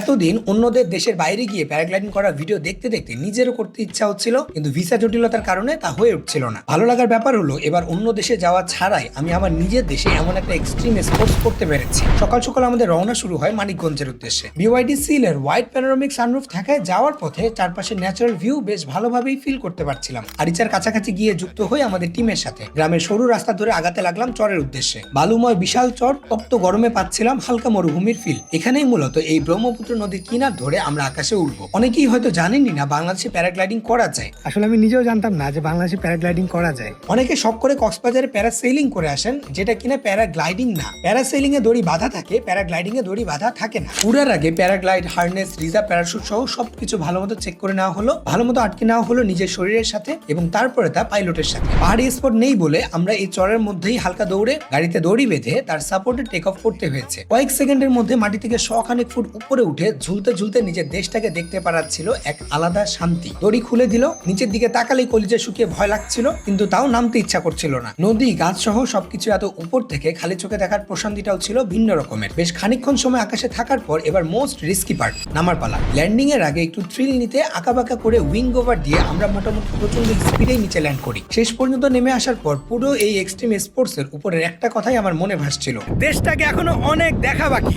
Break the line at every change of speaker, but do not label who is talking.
এতদিন অন্যদের দেশের বাইরে গিয়ে প্যারাগ্লাইডিং করার ভিডিও দেখতে দেখতে নিজেরও করতে ইচ্ছা হচ্ছিল, কিন্তু ভিসা জটিলতার কারণে তা হয়ে উঠছিল না। ভালো লাগার ব্যাপার হলো, এবার অন্য দেশে যাওয়া ছাড়াই আমি আমার নিজের দেশে এমন একটা এক্সট্রিম স্পোর্টস করতে পেরেছি। সকাল সকাল আমাদের রওনা শুরু হয় মানিকগঞ্জের উদ্দেশ্যে। বিওয়াইডি সিলের হোয়াইট প্যানোরামিক সানরুফ থাকায় যাওয়ার পথে চারপাশের ন্যাচারাল ভিউ বেশ ভালোভাবেই ফিল করতে পারছিলাম। আরিচার কাছাকাছি গিয়ে যুক্ত হই আমাদের টিমের সাথে। গ্রামের সরু রাস্তা ধরে আগাতে লাগলাম চরের উদ্দেশ্যে। বালুময় বিশাল চর, তপ্ত গরমে পাচ্ছিলাম হালকা মরুভূমির ফিল এখানেই মূলত এই ব্রহ্মপুত্র নদীর কিনার ধরে আমরা আকাশে উঠবো অনেকেই হয়তো জানেনই না বাংলাদেশে প্যারাগ্লাইডিং করা যায়।
আসলে আমি নিজেও জানতাম না যে বাংলাদেশে প্যারাগ্লাইডিং করা যায়।
অনেকে শখ করে কক্সবাজারে প্যারাসেলিং করে আসেন যেটা কিনা প্যারাগ্লাইডিং না। প্যারাসেলিং এ দড়ি বাঁধা থাকে প্যারাগ্লাইডিং এ দড়ি বাঁধা থাকে না। উড়ার আগে প্যারাগ্লাইড হার্নেস রিজা প্যারাশুট সহ সবকিছু ভালো মতো চেক করে নেওয়া হলো। ভালো মতো আটকে নেওয়া হলো নিজের শরীরের সাথে এবং তারপরে তা পাইলটের সাথে। পাহাড়ি স্পট নেই বলে আমরা এই চরের মধ্যেই হালকা দৌড়ে গাড়িতে দড়ি বেঁধে তার সাপোর্টে টেক অফ করতে হয়েছে। কয়েক সেকেন্ডের মধ্যে মাটি থেকে শখানেক ফুট উপরে উঠে ঝুলতে ঝুলতে নিজের দেশটাকে দেখতে পারার ছিল এক আলাদা শান্তি। দড়ি খুলে দিল, নিচের দিকে তাকালেই কলিজা শুকিয়ে ভয় লাগছিল, কিন্তু তাও নামতে ইচ্ছা করছিল না। নদী গাছ সহ সবকিছু এত উপর থেকে খালি চোখে দেখার প্রশান্তিটাও ছিল ভিন্ন রকমের। বেশ খানিকক্ষণ সময় আকাশে থাকার পর এবার মোস্ট রিস্কি পার্ট নামার পালা। ল্যান্ডিং এর আগে একটু থ্রিল নিতে আঁকাবাঁকা করে উইং ওভার দিয়ে আমরা মোটামুটি প্রচণ্ড স্পিডেই নিচে ল্যান্ড করি। শেষ পর্যন্ত নেমে আসার পর পুরো এই এক্সট্রিম স্পোর্টস এর উপরের একটা কথাই আমার মনে ভাসছিল। দেশটাকে এখনও অনেক দেখা বাকি।